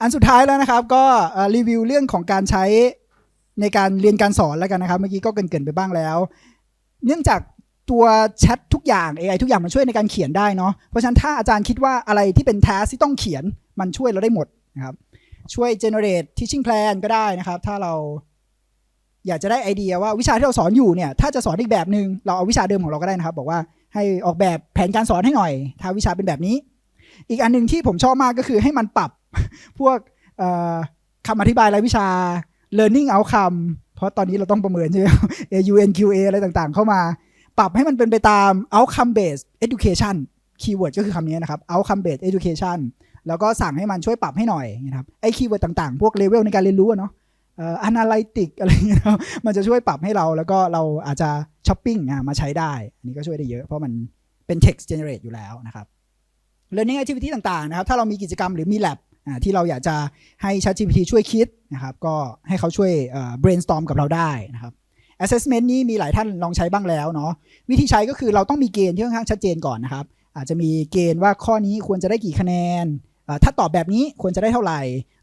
อันสุดท้ายแล้วนะครับก็รีวิวเรื่องของการใช้ในการเรียนการสอนแล้วกันนะครับ เมื่อกี้ก็เกินๆไปบ้างแล้ว เนื่องจากตัวแชททุกอย่าง AI ทุกอย่างมันช่วยในการเขียนได้เนาะเพราะฉะนั้นถ้าอาจารย์คิดว่าอะไรที่เป็น task ที่ต้องเขียนมันช่วยเราได้หมดนะครับช่วย generate teaching plan ก็ได้นะครับ ถ้าเราอยากจะได้ไอเดียว่าวิชาที่เราสอนอยู่เนี่ย ถ้าจะสอนอีกแบบหนึ่งเราเอาวิชาเดิมของเราก็ได้นะครับ บอกว่าให้ออกแบบแผนการสอนให้หน่อย ถ้าวิชาเป็นแบบนี้ อีกอันหนึ่งที่ผมชอบมากก็คือให้มันปรับ พวกคำอธิบายรายวิชา learning outcome เพราะตอนนี้เราต้องประเมินใช่ไหม AUNQA อะไรต่างๆ เข้ามา ปรับให้มันเป็นไปตาม outcome based education keyword ก็คือคำนี้นะครับ outcome based education แล้วก็สั่งให้มันช่วยปรับให้หน่อยนะครับไอ้คีย์เวิร์ดต่างๆ พวกเลเวลในการเรียนรู้เนาะเอ่อ analytic อะไรเงี้ยมันจะช่วยปรับให้เรา แล้วก็เราอาจจะช้อปปิ้งมาใช้ได้ อันนี้ก็ช่วยได้เยอะ เพราะมันเป็น text generate อยู่แล้วนะครับ learning activity ต่างๆนะครับ ถ้าเรามีกิจกรรมหรือมี lab ที่เราอยากจะให้ ChatGPT ช่วยคิดนะครับก็ให้เขาช่วย brainstorm กับเราได้นะครับ assessment นี่มีหลายท่านลองใช้บ้างแล้วเนาะวิธีใช้ก็คือเราต้องมีเกณฑ์ที่ค่อนข้างชัดเจนก่อนนะครับ อาจจะมีเกณฑ์ว่าข้อนี้ควรจะได้กี่คะแนน ถ้าตอบแบบนี้ควรจะได้เท่าไหร่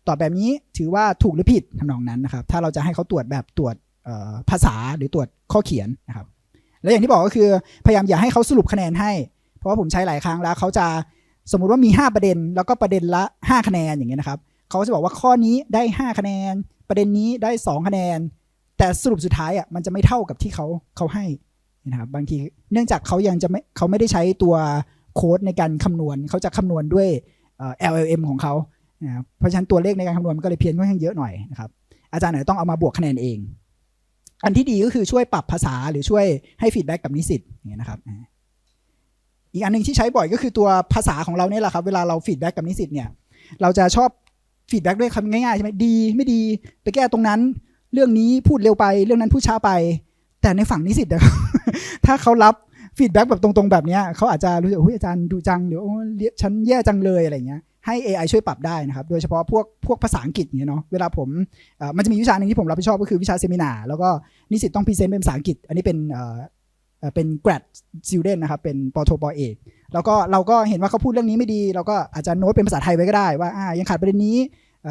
ตอบแบบนี้ถือว่าถูกหรือผิดทำนองนั้นนะครับ ถ้าเราจะให้เขาตรวจแบบตรวจภาษาหรือตรวจข้อเขียนนะครับ แล้วอย่างที่บอกก็คือพยายามอย่าให้เขาสรุปคะแนนให้ เพราะว่าผมใช้หลายครั้งแล้วเขาจะ สมมุติว่ามี 5 ประเด็น แล้วก็ประเด็นละ 5 คะแนนอย่างเงี้ยนะครับเขาจะบอกว่าข้อนี้ได้ 5 คะแนน ประเด็นนี้ได้ 2 คะแนน แต่สรุปสุดท้ายอะมันจะไม่เท่ากับที่เขาเขาให้นะครับบางทีเนื่องจากเขายังจะไม่เขาไม่ได้ใช้ตัวโค้ดในการคำนวณเขาจะคำนวณด้วยเอ่อ LLM ของเขานะครับเพราะฉะนั้นตัวเลขในการคำนวณมันก็เลยเพี้ยนค่อนข้างเยอะหน่อยนะครับอาจารย์อาจจะต้องเอามาบวกคะแนนเอง อันที่ดีก็คือช่วยปรับภาษาหรือช่วยให้ฟีดแบ็กกับนิสิตอย่างเงี้ยนะครับ อีกอันหนึ่งที่ใช้บ่อยก็คือตัวภาษาของเราเนี่ยแหละครับ เวลาเราฟีดแบ็กกับนิสิตเนี่ยเราจะชอบฟีดแบ็กด้วยคำง่ายๆใช่ไหมดี ไม่ดีไปแก้ตรงนั้น เรื่องนี้พูดเร็วไป เรื่องนั้นพูดช้าไป แต่ในฝั่งนิสิตนะครับถ้าเขารับฟีดแบ็กแบบตรงๆแบบเนี้ยเขาอาจจะรู้สึกโอ้ยอาจารย์ดูจังเดี๋ยวโอ้ฉันแย่จังเลยอะไรเงี้ยให้ AI ช่วยปรับได้นะครับ โดยเฉพาะพวกพวกภาษาอังกฤษเงี้ยเนาะ เวลาผมมันจะมีวิชาหนึ่งที่ผมรับผิดชอบก็คือวิชาเซมินา แล้วก็นิสิตต้องพรีเซนต์เป็นภาษาอังกฤษ อันนี้เป็น เป็น grad student นะครับ เป็นปโทปเอกแล้วก็เราก็เห็นว่าเขาพูดเรื่องนี้ไม่ดี เราก็อาจจะโน้ตเป็นภาษาไทยไว้ก็ได้ว่าอ่ายังขาดประเด็นนี้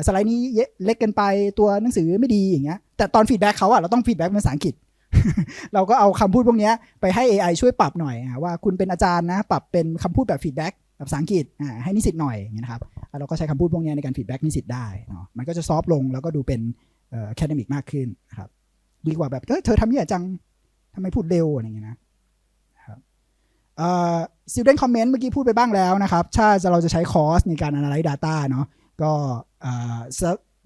สไลด์นี้เล็กเกินไปตัวหนังสือไม่ดีอย่างเงี้ยแต่ตอนฟีดแบ็กเขาอะเราต้องฟีดแบ็กเป็นภาษาอังกฤษ เราก็เอาคำพูดพวกเนี้ยไปให้ AI ช่วยปรับหน่อยอะว่าคุณเป็นอาจารย์นะปรับเป็นคำพูดแบบฟีดแบ็กแบบภาษาอังกฤษให้นิสิตหน่อยอย่างเงี้ยนะครับเราก็ใช้คำพูดพวกเนี้ยในการฟีดแบ็กนิสิตได้เนาะมันก็จะซอฟต์ลงแล้วก็ดูเป็นเอ่อแคดมิกมากขึ้นนะครับดีกว่าแบบเอ้ยเธอทำแย่จัง ทำไมพูดเร็วอะไรอย่างเงี้ยนะเอ่อ student comment เมื่อกี้พูดไปบ้างแล้วนะครับ ถ้าเราจะใช้คอร์สในการ analyze data เนาะก็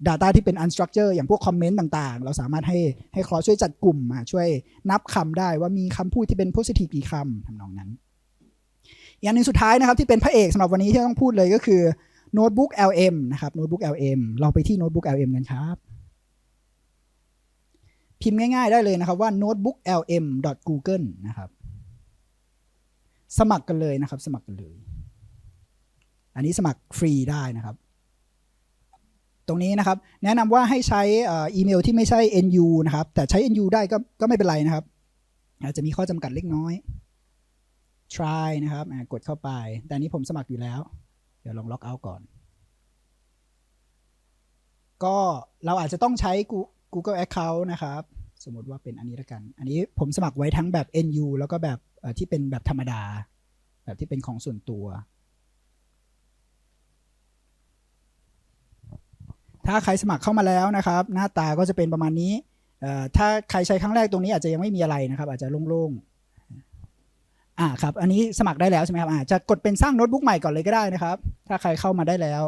data ที่เป็น unstructured อย่างพวกคอมเมนต์ต่างๆ เราสามารถให้ให้คอร์สช่วยจัดกลุ่มมาช่วยนับคำได้ว่ามีคำพูดที่เป็น positive กี่คำทำนองนั้น อย่างหนึ่งสุดท้ายนะครับที่เป็นพระเอกสำหรับวันนี้ที่ต้องพูดเลยก็คือ notebook LM นะครับ notebook LM เราไปที่ notebook LM กันครับ พิมพ์ง่ายๆได้เลยนะครับว่า notebook lm google นะครับ สมัครกันเลยนะครับ สมัครกันเลย อันนี้สมัครฟรีได้นะครับ ตรงนี้นะครับ แนะนำว่าให้ใช้อีเมลที่ไม่ใช่ nu นะครับ แต่ใช้ nu ได้ก็ก็ไม่เป็นไรนะครับ อาจจะมีข้อจำกัดเล็กน้อย try นะครับกดเข้าไป แต่นนี้ผมสมัครอยู่แล้ว เดี๋ยวลองล็อกเอาท์ก่อน ก็เราอาจจะต้องใช้ Google Account นะครับ สมมติว่าเป็นอันนี้ละกัน อันนี้ผมสมัครไว้ทั้งแบบ NU แล้วก็แบบที่เป็นแบบธรรมดา แบบที่เป็นของส่วนตัว ถ้าใครสมัครเข้ามาแล้วนะครับ หน้าตาก็จะเป็นประมาณนี้ ถ้าใครใช้ครั้งแรกตรงนี้อาจจะยังไม่มีอะไรนะครับ อาจจะโล่งๆอ่าครับ อันนี้สมัครได้แล้วใช่ไหมครับอ่าจะกดเป็นสร้างโน้ตบุ๊กใหม่ก่อนเลยก็ได้นะครับ ถ้าใครเข้ามาได้แล้ว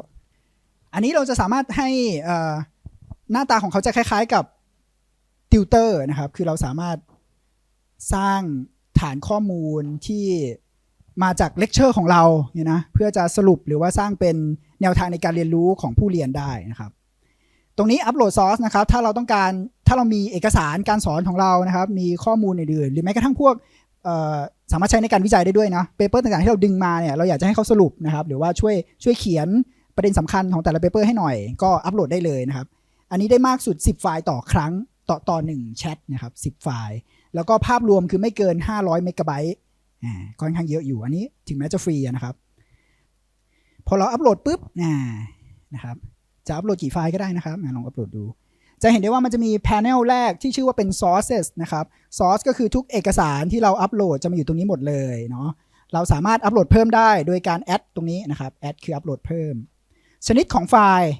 อันนี้เราจะสามารถให้อ่อ หน้าตาของเขาจะคล้ายๆกับติวเตอร์นะครับ คือเราสามารถสร้างฐานข้อมูลที่มาจากเลคเชอร์ของเราเนี่ยนะเพื่อจะสรุปหรือว่าสร้างเป็นแนวทางในการเรียนรู้ของผู้เรียนได้นะครับ ตรงนี้อัปโหลดซอสนะครับถ้าเราต้องการถ้าเรามีเอกสารการสอนของเรานะครับ มีข้อมูลอื่นๆหรือแม้กระทั่งพวกสามารถใช้ในการวิจัยได้ด้วยนะเปเปอร์ต่างๆที่เราดึงมาเนี่ยเราอยากจะให้เขาสรุปนะครับ หรือว่าช่วยช่วยเขียนประเด็นสำคัญของแต่ละเปเปอร์ให้หน่อยก็อัปโหลดได้เลยนะครับ อันนี้ได้มากสุด 10 ไฟล์ต่อครั้งต่อต่อหนึ่งแชทนะครับ10 ไฟล์ แล้วก็ภาพรวมคือไม่เกิน 500เมกะไบต์อ่าค่อนข้างเยอะอยู่อันนี้ถึงแม้จะฟรีนะครับ พอเราอัปโหลดปุ๊บอ่านะครับจะอัปโหลดกี่ไฟล์ก็ได้นะครับลองอัปโหลดดู จะเห็นได้ว่ามันจะมี panel แรกที่ชื่อว่าเป็น sources นะครับ source ก็คือทุกเอกสารที่เราอัปโหลดจะมาอยู่ตรงนี้หมดเลยเนาะเราสามารถอัปโหลดเพิ่มได้โดยการ add ตรงนี้นะครับ add คืออัปโหลดเพิ่ม ชนิดของไฟล์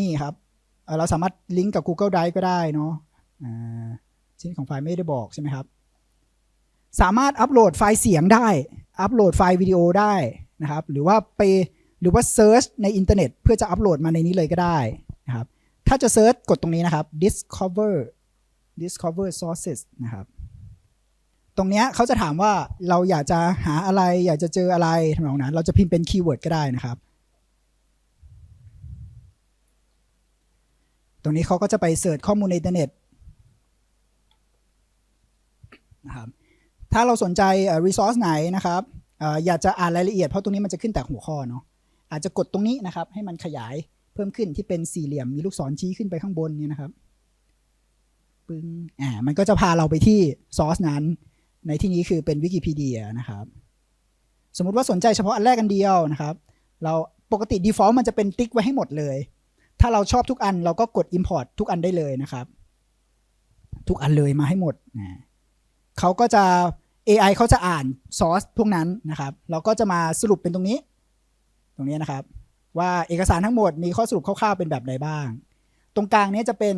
นี่ครับเราสามารถลิงก์กับ Google Drive ก็ได้เนาะอ่าชนิดของไฟล์ไม่ได้บอกใช่ไหมครับ สามารถอัปโหลดไฟล์เสียงได้ อัปโหลดไฟล์วิดีโอได้นะครับ หรือว่าไปหรือว่าเซิร์ชในอินเทอร์เน็ต เพื่อจะอัปโหลดมาในนี้เลยก็ได้นะครับ ถ้าจะเซิร์ชกดตรงนี้นะครับ discover discover sources นะครับ ตรงนี้เขาจะถามว่าเราอยากจะหาอะไร อยากจะเจออะไรทำนองนั้น เราจะพิมพ์เป็นคีย์เวิร์ดก็ได้นะครับ ตรงนี้เขาก็จะไปเสิร์ชข้อมูลในอินเทอร์เน็ตนะครับถ้าเราสนใจเอ่อ resource ไหนนะครับเอ่ออยากจะอ่านรายละเอียดเพราะตรงนี้มันจะขึ้นแต่หัวข้อเนาะอาจจะกดตรงนี้นะครับ ให้มันขยายเพิ่มขึ้นที่เป็นสี่เหลี่ยมมีลูกศรชี้ขึ้นไปข้างบนเนี่ยนะครับปึ้งอ่ามันก็จะพาเราไปที่ซอสนั้น ในที่นี้คือเป็นวิกิพีเดียนะครับ สมมุติว่าสนใจเฉพาะอันแรกอันเดียวนะครับ เราปกติ default มันจะเป็นติ๊กไว้ให้หมดเลย ถ้าเราชอบทุกอันเราก็กด import ทุกอันได้เลยนะครับ ทุกอันเลยมาให้หมดนะเขาก็จะ AI เขาจะอ่านซอสพวกนั้นนะครับ เราก็จะมาสรุปเป็นตรงนี้ ตรงนี้นะครับ ว่าเอกสารทั้งหมดมีข้อสรุปคร่าวๆเป็นแบบใดบ้าง ตรงกลางนี้จะเป็น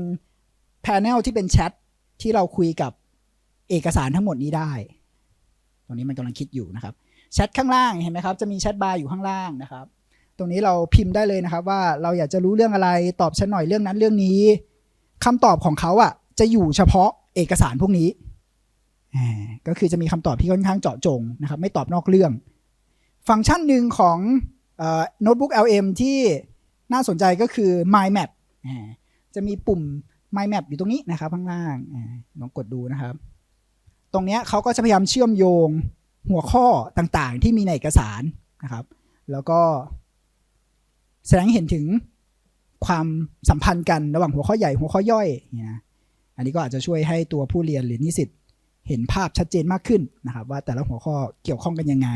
panel ที่เป็นแชทที่เราคุยกับเอกสารทั้งหมดนี้ได้ ตรงนี้มันกำลังคิดอยู่นะครับ แชทข้างล่างเห็นไหมครับ จะมีแชทบาร์อยู่ข้างล่างนะครับ ตรงนี้เราพิมพ์ได้เลยนะครับว่าเราอยากจะรู้เรื่องอะไรตอบฉันหน่อยเรื่องนั้นเรื่องนี้คำตอบของเขาอะ จะอยู่เฉพาะเอกสารพวกนี้ก็คือจะมีคำตอบที่ค่อนข้างเจาะจงนะครับ ไม่ตอบนอกเรื่อง ฟังก์ชันหนึ่งของโน้ตบุ๊ก LM ที่น่าสนใจก็คือ My Map จะมีปุ่ม My Map อยู่ตรงนี้นะครับข้างล่างลองกดดูนะครับ ตรงนี้เขาก็จะพยายามเชื่อมโยงหัวข้อต่างๆ ที่มีในเอกสารนะครับ แล้วก็ แสดงเห็นถึงความสัมพันธ์กันระหว่างหัวข้อใหญ่หัวข้อย่อยเนี่ยนะอันนี้ก็อาจจะช่วยให้ตัวผู้เรียนหรือนิสิตเห็นภาพชัดเจนมากขึ้นนะครับ ว่าแต่ละหัวข้อเกี่ยวข้องกันยังไง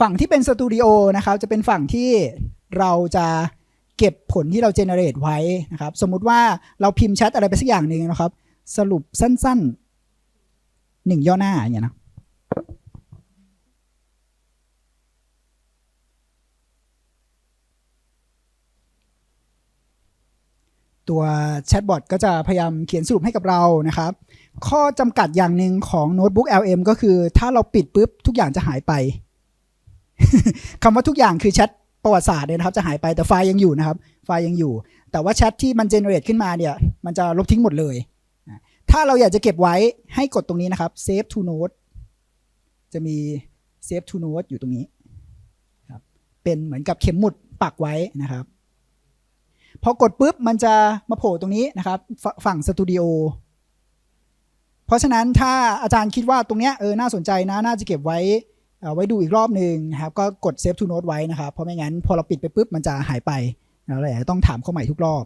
ฝั่งที่เป็นสตูดิโอนะครับ จะเป็นฝั่งที่เราจะเก็บผลที่เราเจเนเรตไว้นะครับ สมมุติว่าเราพิมพ์แชทอะไรไปสักอย่างหนึ่งนะครับ สรุปสั้นๆหนึ่งย่อหน้าอย่างเงี้ยนะ ตัวแชทบอทก็จะพยายามเขียนสรุปให้กับเรานะครับ ข้อจำกัดอย่างหนึ่งของโน้ตบุ๊ก LM ก็คือถ้าเราปิดปุ๊บทุกอย่างจะหายไป คำว่าทุกอย่างคือแชทประวัติศาสตร์เนี่ยนะครับจะหายไปแต่ไฟล์ยังอยู่นะครับ ไฟล์ยังอยู่ แต่ว่าแชทที่มันเจเนเรตขึ้นมาเนี่ย มันจะลบทิ้งหมดเลย ถ้าเราอยากจะเก็บไว้ให้กดตรงนี้นะครับ save to note จะมี save to note อยู่ตรงนี้ครับเป็นเหมือนกับเข็มหมุดปักไว้นะครับ พอกดปุ๊บมันจะมาโผล่ตรงนี้นะครับ ฝั่งสตูดิโอเพราะฉะนั้นถ้าอาจารย์คิดว่าตรงเนี้ยเออน่าสนใจนะ น่าจะเก็บไว้เอ่อไว้ดูอีกรอบหนึ่งนะครับ ก็กด save to note ไว้นะครับ เพราะไม่งั้นพอเราปิดไปปุ๊บมันจะหายไปแล้วเราต้องถามเข้าใหม่ทุกรอบ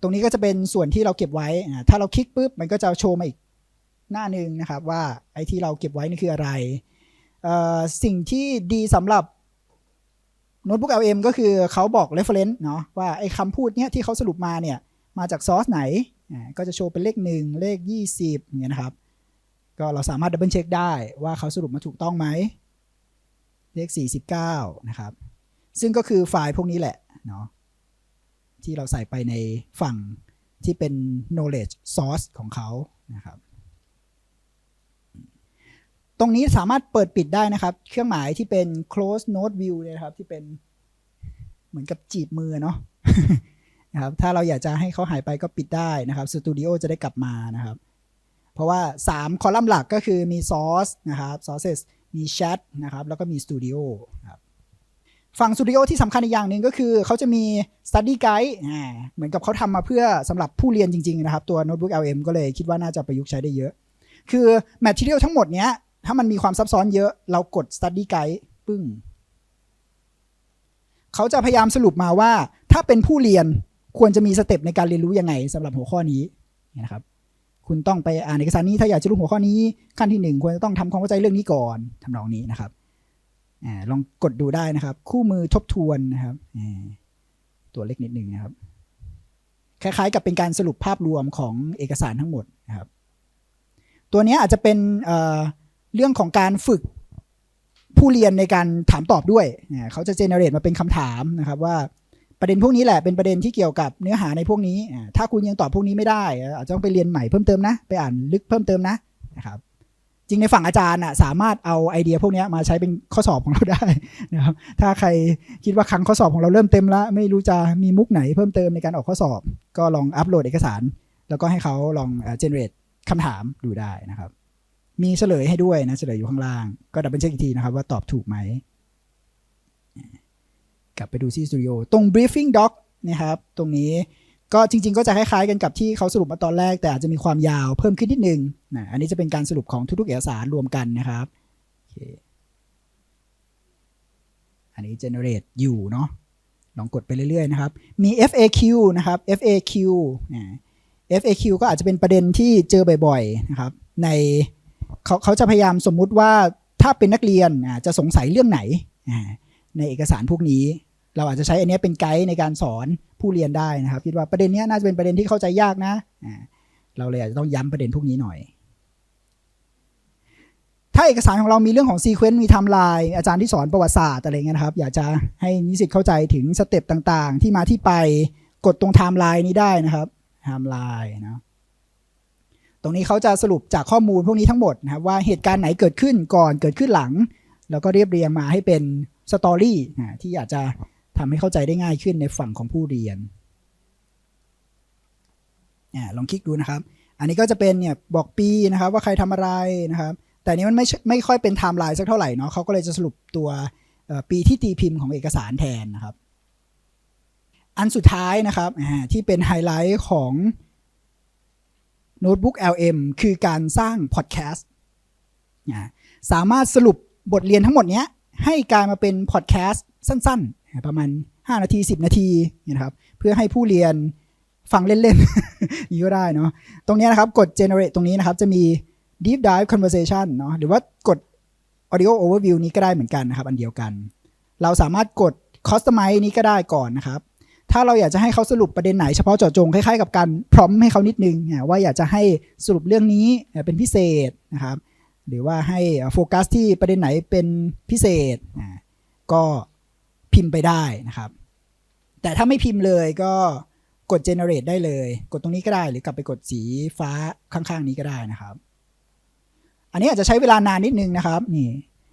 ตรงนี้ก็จะเป็นส่วนที่เราเก็บไว้ ถ้าเราคลิกปุ๊บมันก็จะโชว์มาอีกหน้าหนึ่งนะครับว่าไอ้ที่เราเก็บไว้นี่คืออะไร สิ่งที่ดีสำหรับ โน้ตบุ๊ก LM ก็คือเขาบอก reference เนาะว่าไอ้คำพูดเนี้ยที่เขาสรุปมาเนี่ยมาจากซอสไหนอ่าก็จะโชว์เป็นเลขหนึ่งเลข 20อย่างเงี้ยนะครับ ก็เราสามารถดับเบิลเช็คได้ว่าเขาสรุปมาถูกต้องไหม เลข 49 นะครับ ซึ่งก็คือไฟล์พวกนี้แหละเนาะที่เราใส่ไปในฝั่งที่เป็น knowledge source ของเขานะครับ ตรงนี้สามารถเปิดปิดได้นะครับ เครื่องหมายที่เป็น close node view เนี่ยครับ ที่เป็นเหมือนกับจีบมือเนาะนะครับถ้าเราอยากจะให้เขาหายไปก็ปิดได้นะครับ Studio จะได้กลับมานะครับ เพราะว่า 3 คอลัมน์หลักก็คือมี source นะครับ sources มี chat นะครับ แล้วก็มี studio ครับฝั่ง studio ที่สำคัญอีกอย่างหนึ่งก็คือเขาจะมี study guide อ่าเหมือนกับเขาทำมาเพื่อสำหรับผู้เรียนจริง ๆ นะครับ ตัว notebook LM ก็เลยคิดว่าน่าจะประยุกต์ใช้ได้เยอะ คือ material ทั้งหมดเนี้ย ถ้ามันมีความซับซ้อนเยอะ เรากด study guide ปึ้ง เขาจะพยายามสรุปมาว่า ถ้าเป็นผู้เรียนควรจะมีสเต็ปในการเรียนรู้ยังไงสำหรับหัวข้อนี้นะครับ คุณต้องไปอ่านเอกสารนี้ถ้าอยากจะรู้หัวข้อนี้ ขั้นที่หนึ่งควรจะต้องทำความเข้าใจเรื่องนี้ก่อนทำนองนี้นะครับอลองกดดูได้นะครับ คู่มือทบทวนนะครับตัวเล็กนิดหนึ่งนะครับ คล้ายๆ กับเป็นการสรุปภาพรวมของเอกสารทั้งหมดนะครับ ตัวนี้อาจจะเป็น เรื่องของการฝึกผู้เรียนในการถามตอบด้วยเขาจะเจเนเรตมาเป็นคำถามนะครับว่าประเด็นพวกนี้แหละเป็นประเด็นที่เกี่ยวกับเนื้อหาในพวกนี้ ถ้าคุณยังตอบพวกนี้ไม่ได้ อาจจะต้องไปเรียนใหม่เพิ่มเติมนะ ไปอ่านลึกเพิ่มเติมนะนะครับจริงในฝั่งอาจารย์อะสามารถเอาไอเดียพวกนี้มาใช้เป็นข้อสอบของเราได้นะครับถ้าใครคิดว่าครั้งข้อสอบของเราเริ่มเต็มแล้ว ไม่รู้จะมีมุกไหนเพิ่มเติมในการออกข้อสอบ ก็ลองอัปโหลดเอกสาร แล้วก็ให้เขาลองเจเนเรตคำถามดูได้นะครับ มีเฉลยให้ด้วยนะเฉลยอยู่ข้างล่าง ก็ดับเบิลเช็คอีกทีนะครับว่าตอบถูกไหม กลับไปดูที่สตูดิโอตรง briefing doc นะครับ ตรงนี้ก็จริง ๆ ก็จะคล้ายๆกันกับที่เขาสรุปมาตอนแรก แต่อาจจะมีความยาวเพิ่มขึ้นนิดนึงนะอันนี้จะเป็นการสรุปของทุกๆเอกสารรวมกันนะครับ อันนี้ generate อยู่เนาะลองกดไปเรื่อยๆนะครับ มี FAQ นะครับ FAQ นะ FAQ ก็อาจจะเป็นประเด็นที่เจอบ่อยๆนะครับใน เขาเขาจะพยายามสมมุติว่าถ้าเป็นนักเรียนจะสงสัยเรื่องไหน ในเอกสารพวกนี้ เราอาจจะใช้อันนี้เป็นไกด์ในการสอนผู้เรียนได้นะครับ คิดว่าประเด็นนี้น่าจะเป็นประเด็นที่เข้าใจยากนะ เราเลยอาจจะต้องย้ำประเด็นพวกนี้หน่อย ถ้าเอกสารของเรามีเรื่องของซีเควนต์มีไทม์ไลน์อาจารย์ที่สอนประวัติศาสตร์อะไรเงี้ยนะครับ อยากจะให้นิสิตเข้าใจถึงสเต็ปต่างๆ ที่มาที่ไปกดตรงไทม์ไลน์นี้ได้นะครับไทม์ไลน์นะ ตรงนี้เขาจะสรุปจากข้อมูลพวกนี้ทั้งหมดนะครับว่าเหตุการณ์ไหนเกิดขึ้นก่อนเกิดขึ้นหลัง แล้วก็เรียบเรียงมาให้เป็นสตอรี่ที่อาจจะทำให้เข้าใจได้ง่ายขึ้นในฝั่งของผู้เรียนอลองคลิกดูนะครับ อันนี้ก็จะเป็นเนี่ยบอกปีนะครับว่าใครทำอะไรนะครับ แต่นี้มันไม่ไม่ค่อยเป็นไทม์ไลน์สักเท่าไหร่เนาะเขาก็เลยจะสรุปตัวปีที่ตีพิมพ์ของเอกสารแทนนะครับ อันสุดท้ายนะครับที่เป็นไฮไลท์ของ Notebook LM คือการสร้างพอดแคสต์สามารถสรุปบทเรียนทั้งหมดเนี้ยให้กลายมาเป็นพอดแคสต์สั้นๆ ประมาณ 5 นาที 10 นาทีนะครับ เพื่อให้ผู้เรียนฟังเล่นๆอย่งนี้ก็ได้เนาะตรงนี้นะครับกด generate ตรงนี้นะครับ จะมี deep dive conversation เนาะหรือว่ากด audio overview นี้ก็ได้เหมือนกันนะครับ อันเดียวกัน เราสามารถกด customize นี้ก็ได้ก่อนนะครับ ถ้าเราอยากจะให้เขาสรุปประเด็นไหนเฉพาะเจาะจงคล้ายๆกับการพร้อมให้เขานิดนึงอะว่าอยากจะให้สรุปเรื่องนี้เป็นพิเศษนะครับ หรือว่าให้โฟกัสที่ประเด็นไหนเป็นพิเศษอะก็พิมพ์ไปได้นะครับ แต่ถ้าไม่พิมพ์เลยก็กด generate ได้เลย กดตรงนี้ก็ได้หรือกลับไปกดสีฟ้าข้างๆ นี้ก็ได้นะครับ อันนี้อาจจะใช้เวลานานนิดนึงนะครับนี่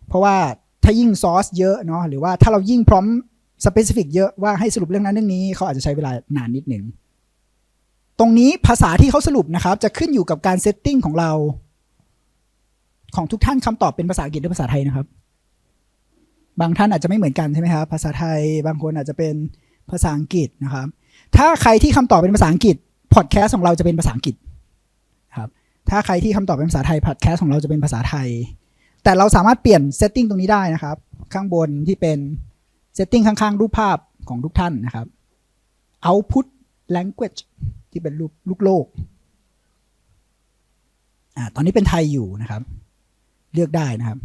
เพราะว่าถ้ายิ่งซอสเยอะเนาะหรือว่าถ้าเรายิ่งพร้อม สเปซิฟิกเยอะว่าให้สรุปเรื่องนั้นเรื่องนี้เขาอาจจะใช้เวลานานนิดหนึ่งตรงนี้ภาษาที่เขาสรุปนะครับ จะขึ้นอยู่กับการเซตติ้งของเรา ของทุกท่านคำตอบเป็นภาษาอังกฤษหรือภาษาไทยนะครับ บางท่านอาจจะไม่เหมือนกันใช่ไหมครับภาษาไทย บางคนอาจจะเป็นภาษาอังกฤษนะครับ ถ้าใครที่คำตอบเป็นภาษาอังกฤษพอดแคสต์ของเราจะเป็นภาษาอังกฤษครับถ้าใครที่คำตอบเป็นภาษาไทยพอดแคสต์ของเราจะเป็นภาษาไทย แต่เราสามารถเปลี่ยนเซตติ้งตรงนี้ได้นะครับ ข้างบนที่เป็น เซตติ้งข้างๆ รูปภาพของทุกท่านนะครับ output language ที่เป็นรูปลูกโลกอ่าตอนนี้เป็นไทยอยู่นะครับ เลือกได้นะครับ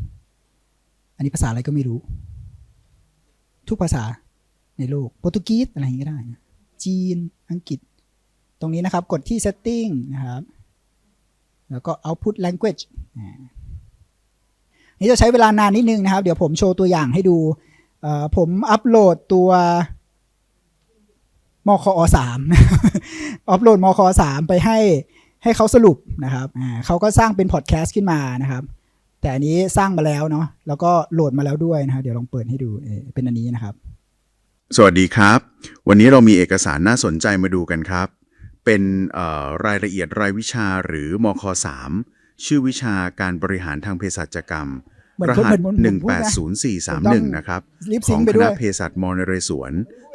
อันนี้ภาษาอะไรก็ไม่รู้ ทุกภาษาในโลกโปรตุเกสอะไรอย่างนี้ก็ได้ จีนอังกฤษ ตรงนี้นะครับกดที่ setting นะครับ แล้วก็ output language นี่จะใช้เวลานานนิดนึงนะครับ เดี๋ยวผมโชว์ตัวอย่างให้ดู ผมอัปโหลดตัวมคอสามอัปโหลดมคอสามไปให้ให้เขาสรุปนะครับเขาก็สร้างเป็นพอดแคสต์ขึ้นมานะครับ แต่อันนี้สร้างมาแล้วเนาะแล้วก็โหลดมาแล้วด้วยนะครับเดี๋ยวลองเปิดให้ดูเป็นอันนี้นะครับ สวัสดีครับ วันนี้เรามีเอกสารน่าสนใจมาดูกันครับ เป็นรายละเอียดรายวิชาหรือมค3ชื่อวิชาการบริหารทางเภสัชกรรม รหัสเหมือนเหมือนผมพูดนะ180431 นะครับลิปขซิองงค์ไปคด้ณะวยเภสัชมอนเรศวร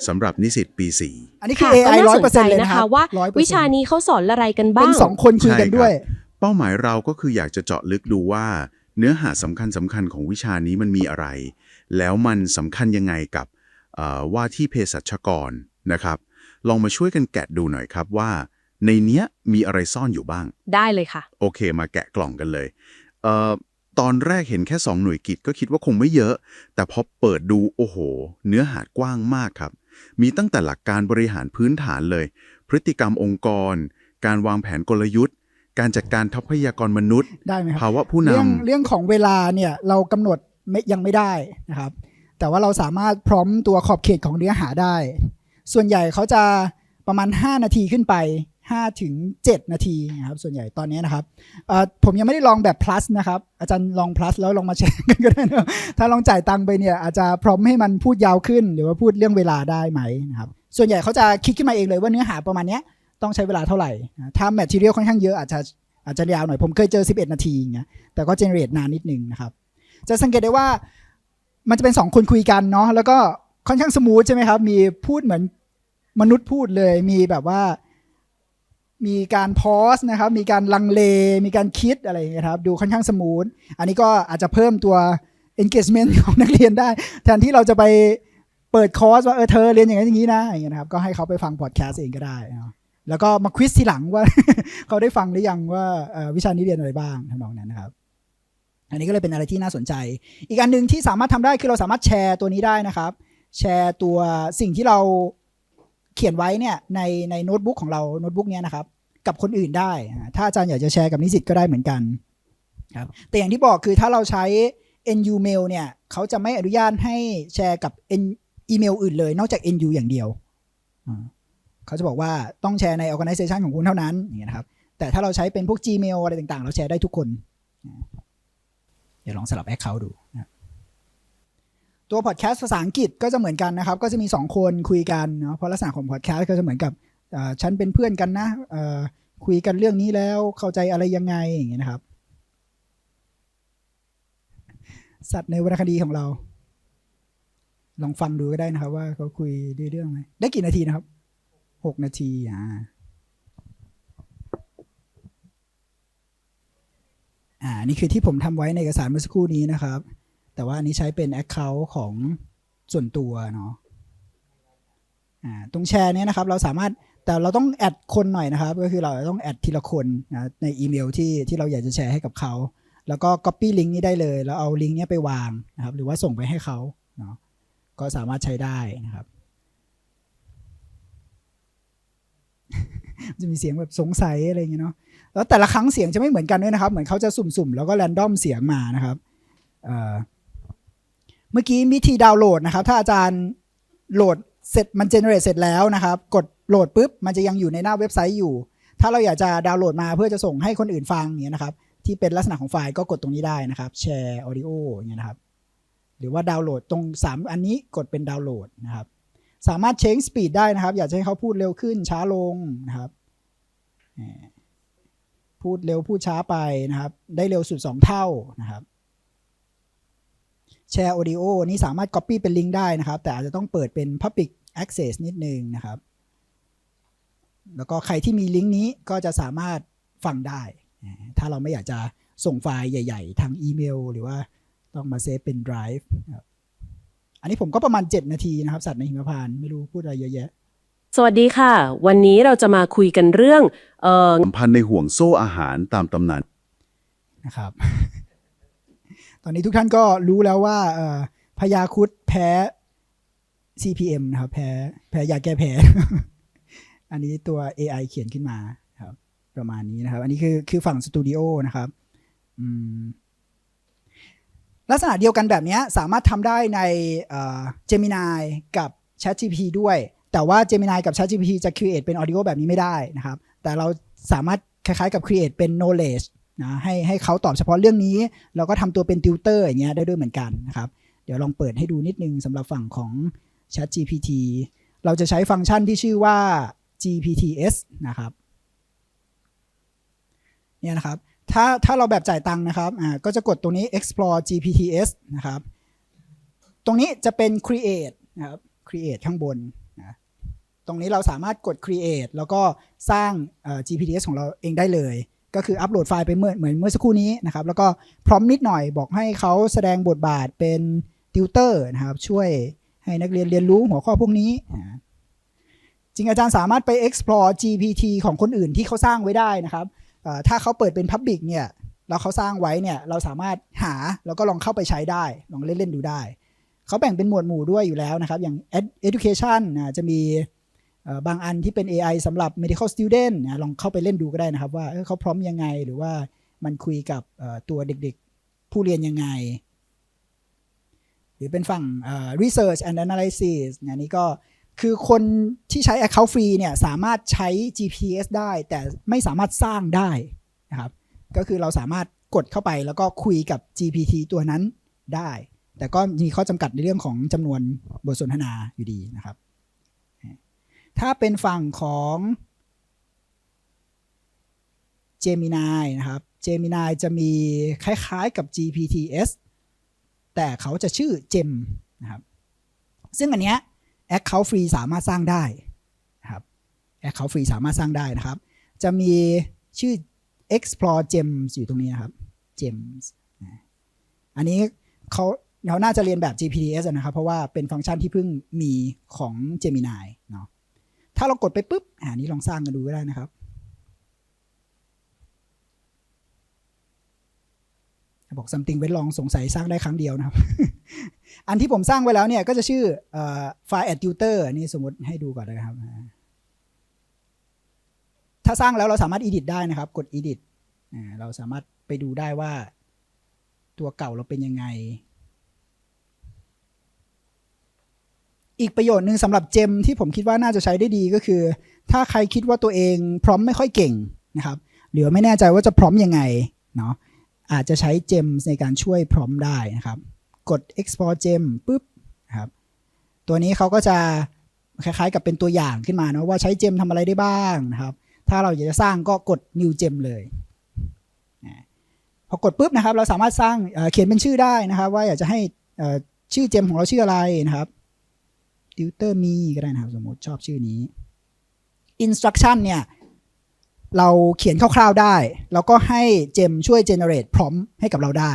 สำหรับนิสิตปี 4 อันนี้คือค่ะก็ AI ร้น่าอยสเปอร์นเซ็ใจนต์เลยนะนะคคะรับว่า100%วิชานี้เขาสอนอะไรกันบ้าเป็งนสองคนคุยกันด้วย เป้าหมายเราก็คืออยากจะเจาะลึกดูว่า เนื้อหาสำคัญสำคัญของวิชานี้มันมีอะไร แล้วมันสำคัญยังไงกับเอ่อว่าที่เภสัชกรนะครับ ลองมาช่วยกันแกะดูหน่อยครับว่า ในเนี้ยมีอะไรซ่อนอยู่บ้าง ได้เลยค่ะ โอเค มาแกะกล่องกันเลยเอ่อ ตอนแรกเห็นแค่ 2 หน่วยกิจก็คิดว่าคงไม่เยอะ แต่พอเปิดดูโอ้โห เนื้อหากว้างมากครับ มีตั้งแต่หลักการบริหารพื้นฐานเลย พฤติกรรมองค์กร การวางแผนกลยุทธ์ การจัดการทรัพยากรมนุษย์ได้ไหมครับภาวะผู้นเรื่องเรื่องของเวลาเนี่ยเรากำหนดไม่ยังไม่ได้นะครับ แต่ว่าเราสามารถพร้อมตัวขอบเขตของเนื้อหาได้ ส่วนใหญ่เขาจะประมาณ 5 นาทีขึ้นไป 5ถึง7นาทีนะครับส่วนใหญ่ตอนนี้นะครับผมยังไม่ได้ลองแบบ plus นะครับ อาจารย์ลอง plus แล้วลองมาแชร์กันก็ได้นะถ้าลองจ่ายตังค์ไปเนี่ยอาจจะพร้อมให้มันพูดยาวขึ้น หรือว่าพูดเรื่องเวลาได้ไหมนะครับส่วนใหญ่เขาจะคิดขึ้นมาเองเลยว่าเนื้อหาประมาณนี้ต้องใช้เวลาเท่าไหร่ ถ้า material ค่อนข้างเยอะอาจจะอาจจะยาวหน่อยผมเคยเจอ 11 นาทีอย่างเงี้ยแต่ก็เจเนเรตนานนิดนึงนะครับจะสังเกตได้ว่ามันจะเป็นสองคนคุยกันเนาะแล้วก็ค่อนข้างสมูทใช่ไหมครับมีพูดเหมือนมนุษย์พูดเลยมีแบบว่า มีการพอสนะครับ มีการลังเล มีการคิดอะไรอย่างเงี้ยครับ ดูค่อนข้างสมูท อันนี้ก็อาจจะเพิ่มตัว engagement ของนักเรียนได้ แทนที่เราจะไปเปิดคอร์สว่าเออเธอเรียนอย่างนั้อย่างนี้นะอย่างเงี้ยนะครับ ก็ให้เขาไปฟังพอดแคสต์เองก็ได้นะแล้วก็มาควิสทีหลังว่า เขาได้ฟังหรือยังว่าวิชานี้เรียนอะไรบ้างทำนองนั้นนะครับ อันนี้ก็เลยเป็นอะไรที่น่าสนใจ อีกอันหนึ่งที่สามารถทำได้คือเราสามารถแชร์ตัวนี้ได้นะครับ แชร์ตัวสิ่งที่เรา เขียนไว้เนี่ยในในโน้ตบุ๊กของเราโน้ตบุ๊กเนี้ยนะครับ กับคนอื่นได้ ถ้าอาจารย์อยากจะแชร์กับนิสิตก็ได้เหมือนกันครับแต่อย่างที่บอกคือถ้าเราใช้ NU mail เนี่ยเขาจะไม่อนุญาตให้แชร์กับ N อีเมลอื่นเลยนอกจาก NU อย่างเดียว เขาจะบอกว่าต้องแชร์ใน organization ของคุณเท่านั้นอย่างเงี้ยนะครับ แต่ถ้าเราใช้เป็นพวก Gmail อะไรต่างๆ เราแชร์ได้ทุกคน เดี๋ยวลองสลับแอคเคาท์ดูนะ ตัวพอดแคสต์ภาษาอังกฤษก็จะเหมือนกันนะครับ ก็จะมี 2 คนคุยกันเนาะเพราะลักษณะของพอดแคสต์ก็จะเหมือนกับฉันเป็นเพื่อนกันนะคุยกันเรื่องนี้แล้วเข้าใจอะไรยังไงอย่างเงี้ยนะครับ สัตว์ในวรรณคดีของเรา ลองฟังดูก็ได้นะครับ ว่าเขาคุยด้วยเรื่องอะไรได้กี่นาทีนะครับหกนาทีอ่าอ่านี่คือที่ผมทำไว้ในเอกสารเมื่อสักครู่นี้นะครับ แต่ว่าอันนี้ใช้เป็น Account ของส่วนตัวเนาะตรงแชร์เนี้ยนะครับ เราสามารถแต่เราต้องแอดคนหน่อยนะครับ ก็คือเราต้องแอดทีละคนนะในอีเมลที่ที่เราอยากจะแชร์ให้กับเขา แล้วก็ Copy ลิงก์นี้ได้เลย แล้วเอาลิงก์นี้ไปวางนะครับ หรือว่าส่งไปให้เขาเนาะก็สามารถใช้ได้นะครับ จะมีเสียงแบบสงสัยอะไรอย่างเงี้ยเนาะแล้วแต่ละครั้งเสียงจะไม่เหมือนกันด้วยนะครับ เหมือนเขาจะสุ่มๆ แล้วก็แรนดอมเสียงมานะครับ เอ่อ เมื่อกี้วิธีดาวน์โหลดนะครับ ถ้าอาจารย์โหลดเสร็จมันเจเนเรตเสร็จแล้วนะครับ กดโหลดปุ๊บมันจะยังอยู่ในหน้าเว็บไซต์อยู่ ถ้าเราอยากจะดาวน์โหลดมาเพื่อจะส่งให้คนอื่นฟังอย่างเงี้ยนะครับ ที่เป็นลักษณะของไฟล์ก็กดตรงนี้ได้นะครับแชร์ออดิโออย่างเงี้ยนะครับหรือว่าดาวน์โหลดตรง 3 อันนี้กดเป็นดาวน์โหลดนะครับ สามารถเชงสปีดได้นะครับ อยากให้เขาพูดเร็วขึ้นช้าลงนะครับ พูดเร็วพูดช้าไปนะครับ ได้เร็วสุด 2 เท่านะครับ แชร์ audio นี้สามารถ copy เป็นลิงก์ได้นะครับ แต่อาจจะต้องเปิดเป็น public access นิดนึงนะครับ แล้วก็ใครที่มีลิงก์นี้ก็จะสามารถฟังได้ ถ้าเราไม่อยากจะส่งไฟล์ใหญ่ ๆ ทางอีเมล หรือว่าต้องมาเซฟเป็น drive นะครับอันนี้ผมก็ประมาณ 7 นาทีนะครับ สัตว์ในหิมพานต์ไม่รู้พูดอะไรเยอะแยะ สวัสดีค่ะ วันนี้เราจะมาคุยกันเรื่องเอ่อสัมพันธ์ในห่วงโซ่อาหารตามตำนานนะครับต อนนี้ทุกท่านก็รู้แล้วว่าพยาคุดแพ้ CPM นะครับ แพ้แพ้ยาแก้แพ้ อันนี้ตัว AI เขียนขึ้นมาครับ ประมาณนี้นะครับ อันนี้คือคือฝั่งสตูดิโอนะครับลักษณะเดียวกันแบบนี้สามารถทำได้ในเอ่อ Gemini กับ ChatGPT ด้วย แต่ว่า Gemini กับ ChatGPT จะ create เป็น audio แบบนี้ไม่ได้นะครับ แต่เราสามารถคล้ายๆกับ create เป็น knowledge นะให้ให้เขาตอบเฉพาะเรื่องนี้แล้วก็ทำตัวเป็นติวเตอร์อย่างเงี้ยได้ด้วยเหมือนกันนะครับ เดี๋ยวลองเปิดให้ดูนิดนึงสำหรับฝั่งของ ChatGPT เราจะใช้ฟังก์ชันที่ชื่อว่า GPTs นะครับเนี่ยนะครับถ้าถ้าเราแบบจ่ายตังค์นะครับอ่าก็จะกดตรงนี้ explore GPTs นะครับ ตรงนี้จะเป็น create นะครับ create ข้างบนนะตรงนี้เราสามารถกด create แล้วก็สร้างเอ่อ GPTs ของเราเองได้เลย ก็คืออัปโหลดไฟล์ไปเมื่อเหมือนเมื่อสักครู่นี้นะครับ แล้วก็พร้อมนิดหน่อยบอกให้เขาแสดงบทบาทเป็นติวเตอร์นะครับ ช่วยให้นักเรียนเรียนรู้หัวข้อพวกนี้ จริงอาจารย์สามารถไป explore GPT ของคนอื่นที่เขาสร้างไว้ได้นะครับถ้าเขาเปิดเป็น Public เนี่ยแล้วเขาสร้างไว้เนี่ยเราสามารถหาแล้วก็ลองเข้าไปใช้ได้ ลองเล่น ๆ ดูได้ เขาแบ่งเป็นหมวดหมู่ด้วยอยู่แล้วนะครับ อย่าง education จะมี บางอันที่เป็น AI สำหรับ medical student นะลองเข้าไปเล่นดูก็ได้นะครับ ว่าเขาพร้อมยังไงหรือว่ามันคุยกับตัวเด็กๆ ผู้เรียนยังไง หรือเป็นฝั่ง research and analysis เนี่ยอันนี้ก็คือคนที่ใช้ account free เนี่ยสามารถใช้ GPS ได้แต่ไม่สามารถสร้างได้นะครับ ก็คือเราสามารถกดเข้าไปแล้วก็คุยกับ GPT ตัวนั้นได้ แต่ก็มีข้อจำกัดในเรื่องของจำนวนบทสนทนาอยู่ดีนะครับ ถ้าเป็นฝั่งของ Gemini นะครับ Gemini จะมีคล้ายๆกับ GPTs แต่เขาจะชื่อ Gem นะครับ ซึ่งอันเนี้ย Account Free สามารถสร้างได้นะครับ Account Free สามารถสร้างได้นะครับ จะมีชื่อ explore gems อยู่ตรงนี้นะครับ gems อันนี้เขาเขาน่าจะเรียนแบบ GPTs นะครับ เพราะว่าเป็นฟังก์ชันที่เพิ่งมีของ Gemini เนาะ ถ้าเรากดไปปุ๊บอ่านี้ลองสร้างกันดูก็ได้นะครับบอก something เว้นลองสงสัยสร้างได้ครั้งเดียวนะครับ อันที่ผมสร้างไว้แล้วเนี่ยก็จะชื่อเอ่อ file at tutor อันนี่สมมติให้ดูก่อนนะครับ ถ้าสร้างแล้วเราสามารถ edit ได้นะครับ กด edit เราสามารถไปดูได้ว่าตัวเก่าเราเป็นยังไง อีกประโยชน์หนึ่งสำหรับเจมที่ผมคิดว่าน่าจะใช้ได้ดีก็คือ ถ้าใครคิดว่าตัวเองพร้อมไม่ค่อยเก่งนะครับหรือไม่แน่ใจว่าจะพร้อมยังไงเนาะอาจจะใช้เจมในการช่วยพร้อมได้นะครับ กด export gem ปุ๊บนะครับตัวนี้เขาก็จะคล้ายๆ กับเป็นตัวอย่างขึ้นมาเนาะว่าใช้เจมทำอะไรได้บ้างนะครับ ถ้าเราอยากจะสร้างก็กด new gem เลยอ่าพอกดปุ๊บนะครับ เราสามารถสร้างเอ่อเขียนเป็นชื่อได้นะครับ ว่าอยากจะให้ชื่อเจมของเราชื่ออะไรนะครับ ติวเตอร์มีก็ได้นะครับ สมมติชอบชื่อนี้ instruction เนี่ย เราเขียนคร่าวๆได้ แล้วก็ให้เจมช่วย generate prompt ให้กับเราได้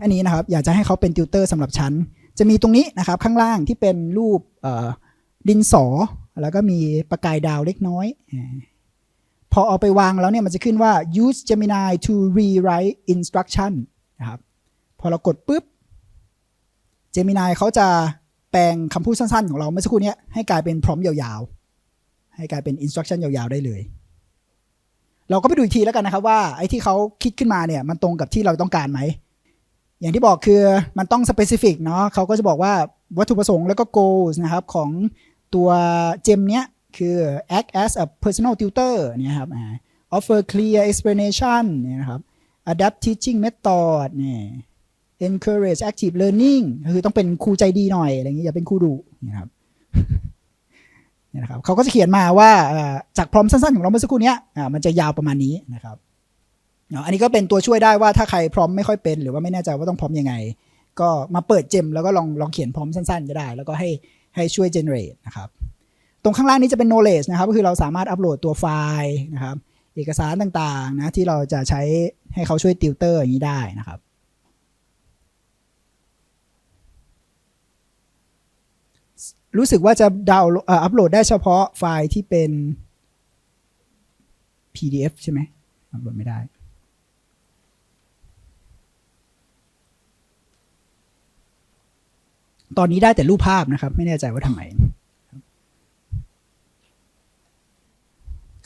อันนี้นะครับ อยากจะให้เขาเป็นติวเตอร์สำหรับฉันจะมีตรงนี้นะครับ ข้างล่างที่เป็นรูปดินสอ แล้วก็มีประกายดาวเล็กน้อย พอเอาไปวางแล้วเนี่ยมันจะขึ้นว่า use Gemini to rewrite instruction นะครับ พอเรากดปุ๊บ Gemini เขาจะแปลงคำพูดสั้นๆ ของเราเมื่อสักครู่นี้ให้กลายเป็นพร้อมยาวๆ ให้กลายเป็น instruction ยาวๆ ได้เลย เราก็ไปดูอีกทีแล้วกันนะครับว่าไอ้ที่เขาคิดขึ้นมาเนี่ยมันตรงกับที่เราต้องการไหม อย่างที่บอกคือมันต้อง specific เนาะเขาก็จะบอกว่าวัตถุประสงค์แล้วก็ goals นะครับของตัวเจมเนี้ยคือ act as a personal tutor เนี่ยครับ offer clear explanation เนี่ยนะครับ adapt teaching method เนี่ย encourage active learning คือต้องเป็นครูใจดีหน่อยอะไรอย่างนี้อย่าเป็นครูดุนะครับเนี่ยนะครับเขาก็จะเขียนมาว่าจากพร้อมสั้น ๆ ของเราเมื่อสักครู่เนี้ยมันจะยาวประมาณนี้นะครับเนาะอันนี้ก็เป็นตัวช่วยได้ว่าถ้าใครพร้อมไม่ค่อยเป็นหรือว่าไม่แน่ใจว่าต้องพร้อมยังไง ก็มาเปิดเจมแล้วก็ลองลองเขียนพร้อมสั้น ๆ ก็ได้ แล้วก็ให้ให้ช่วย generate นะครับตรงข้างล่างนี้จะเป็น knowledge นะครับก็คือเราสามารถอัปโหลดตัวไฟล์นะครับ เอกสารต่างๆนะที่เราจะใช้ให้เขาช่วยติวเตอร์อย่างนี้ได้นะครับ รู้สึกว่าจะดาวน์โหลดเอ่ออัปโหลดได้เฉพาะไฟล์ที่เป็น PDF ใช่ไหมอัปโหลดไม่ได้ ตอนนี้ได้แต่รูปภาพนะครับ ไม่แน่ใจว่าทำไม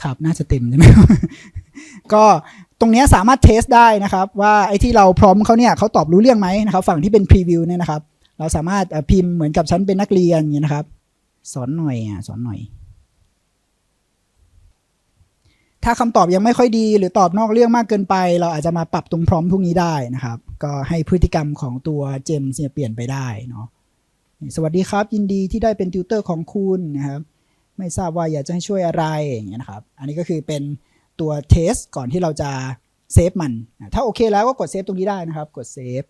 ครับ น่าจะเต็มใช่ไหมก็ตรงนี้สามารถเทสได้นะครับ ว่าไอ้ที่เราพร้อมเขาเนี่ยเขาตอบรู้เรื่องไหมนะครับ ฝั่งที่เป็นพรีวิวเนี่ยนะครับ เราสามารถพิมพ์เหมือนกับฉันเป็นนักเรียนอย่างเงี้นะครับ สอนหน่อยอะสอนหน่อย ถ้าคำตอบยังไม่ค่อยดี หรือตอบนอกเรื่องมากเกินไป เราอาจจะมาปรับตรงพร้อมพวกนี้ได้นะครับ ก็ให้พฤติกรรมของตัวเจมส์เนี่ยเปลี่ยนไปได้เนาะสวัสดีครับ ยินดีที่ได้เป็นติวเตอร์ของคุณนะครับไม่ทราบว่าอยากจะให้ช่วยอะไรอย่างเงี้ยนะครับ อันนี้ก็คือเป็นตัวเทสก่อนที่เราจะเซฟมัน ถ้าโอเคแล้วก็กดเซฟตรงนี้ได้นะครับ กดเซฟ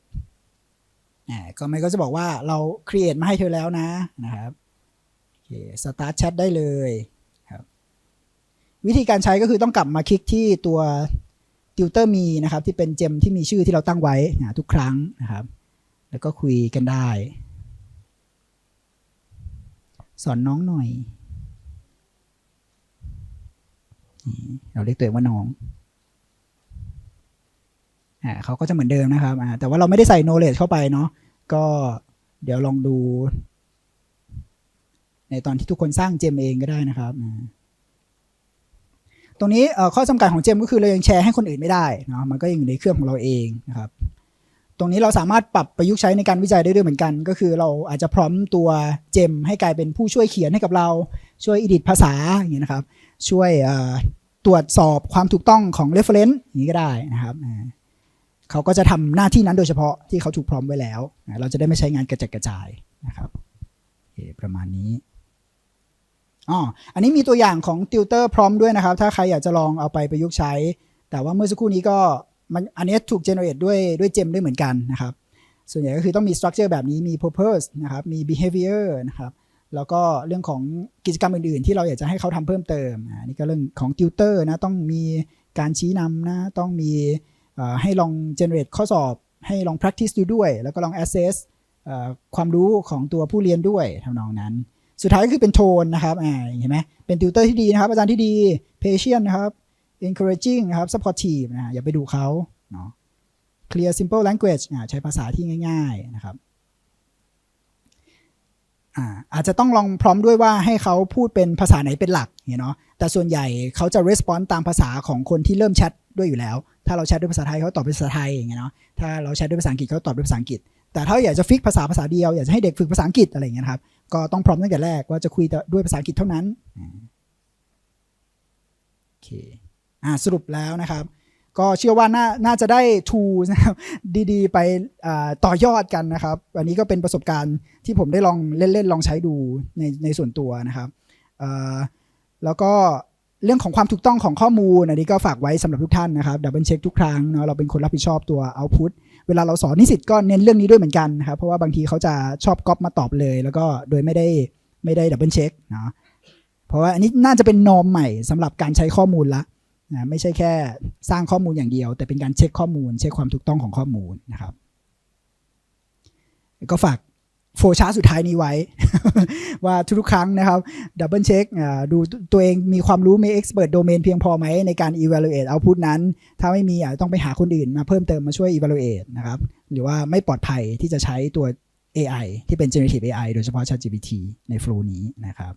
ก็ไมันก็จะบอกว่าเรา create มาให้เธอแล้วนะนะครับโอเค start chat ได้เลยครับวิธีการใช้ก็คือต้องกลับมาคลิกที่ตัว tutor มีนะครับที่เป็นเจมที่มีชื่อที่เราตั้งไว้อ่าทุกครั้งนะครับ แล้วก็คุยกันได้ สอนน้องหน่อย เราเรียกตัวเองว่าน้องอ่าเขาก็จะเหมือนเดิมนะครับอ่าแต่ว่าเราไม่ได้ใส่ knowledge เข้าไปเนาะ ก็เดี๋ยวลองดู ในตอนที่ทุกคนสร้างเจมเองก็ได้นะครับตรงนี้ข้อจำกัดของเจมก็คือเรายังแชร์ให้คนอื่นไม่ได้นะมันก็ยังอยู่ในเครื่องของเราเองนะครับ ตรงนี้เราสามารถปรับประยุกต์ใช้ในการวิจัยได้ด้วยเหมือนกัน ก็คือเราอาจจะพร้อมตัวเจมให้กลายเป็นผู้ช่วยเขียนให้กับเราช่วยอิดิทภาษาอย่างเงี้ยนะครับ ช่วยตรวจสอบความถูกต้องของ reference อย่างนี้ก็ได้นะครับ เขาก็จะทำหน้าที่นั้นโดยเฉพาะที่เขาถูกพร้อมไว้แล้ว เราจะได้ไม่ใช้งานกระจัดกระจายนะครับประมาณนี้อ๋ออันนี้มีตัวอย่างของติวเตอร์พร้อมด้วยนะครับ ถ้าใครอยากจะลองเอาไปประยุกต์ใช้ แต่ว่าเมื่อสักครู่นี้ก็มันอันนี้ถูก generate ด้วยด้วยเจมด้วยเหมือนกันนะครับ ส่วนใหญ่ก็คือต้องมี structure แบบนี้มี purpose นะครับ มี behavior นะครับ แล้วก็เรื่องของกิจกรรมอื่นๆ ที่เราอยากจะให้เขาทำเพิ่มเติมอ่านี่ก็เรื่องของติวเตอร์นะต้องมีการชี้นำนะต้องมี ให้ลอง generate ข้อสอบ ให้ลอง practice ดูด้วย แล้วก็ลอง assess เอ่อความรู้ของตัวผู้เรียนด้วยทำนองนั้น สุดท้ายก็คือเป็นโทนนะครับอ่าเห็นไหมเป็นติวเตอร์ที่ดีนะครับ อาจารย์ที่ดี patient นะครับ encouraging นะครับ supportive นะอย่าไปดูเขาเนาะ clear simple language อ่าใช้ภาษาที่ง่าย ๆนะครับอ่าอาจจะต้องลองพร้อมด้วยว่าให้เขาพูดเป็นภาษาไหนเป็นหลักเนาะแต่ส่วนใหญ่เขาจะ response ตามภาษาของคนที่เริ่มแชทด้วยอยู่แล้ว ถ้าเราแชทด้วยภาษาไทยเขาตอบเป็นภาษาไทยอย่างเงี้ยเนาะถ้าเราแชทด้วยภาษาอังกฤษเขาตอบด้วยภาษาอังกฤษ แต่ถ้าอยากจะฟิกภาษาภาษาเดียวอยากจะให้เด็กฝึกภาษาอังกฤษอะไรเงี้ยครับก็ต้องพร้อมตั้งแต่แรกว่าจะคุยแต่ด้วยภาษาอังกฤษเท่านั้นโอเคอ่าสรุปแล้วนะครับ ก็เชื่อว่าน่าน่าจะได้ tools นะครับดีๆ ไปต่อยอดกันนะครับ อันนี้ก็เป็นประสบการณ์ที่ผมได้ลองเล่นๆลองใช้ดูในในส่วนตัวนะครับแล้วก็ เรื่องของความถูกต้องของข้อมูล อันนี้ก็ฝากไว้สำหรับทุกท่านนะครับดับเบิลเช็คทุกครั้งเนาะเราเป็นคนรับผิดชอบตัว output เวลาเราสอนนิสิตก็เน้นเรื่องนี้ด้วยเหมือนกันนะครับเพราะว่าบางทีเขาจะชอบก๊อปมาตอบเลย แล้วก็โดยไม่ได้ไม่ได้ดับเบิลเช็คเนาะเพราะว่าอันนี้น่าจะเป็นนอมใหม่สำหรับการใช้ข้อมูลละนะไม่ใช่แค่สร้างข้อมูลอย่างเดียว แต่เป็นการเช็คข้อมูล เช็คความถูกต้องของข้อมูลนะครับ ก็ฝาก โฟชาร์สุดท้ายนี้ไว้ ว่าทุกๆครั้งนะครับดับเบิลเช็คดูตัวเองมีความรู้มี expert domain เพียงพอไหมในการ evaluate output นั้น ถ้าไม่มีอาจจะต้องไปหาคนอื่นมาเพิ่มเติมมาช่วย evaluate นะครับ หรือว่าไม่ปลอดภัยที่จะใช้ตัว AI ที่เป็น generative AI โดยเฉพาะ ChatGPT ใน flow นี้นะครับ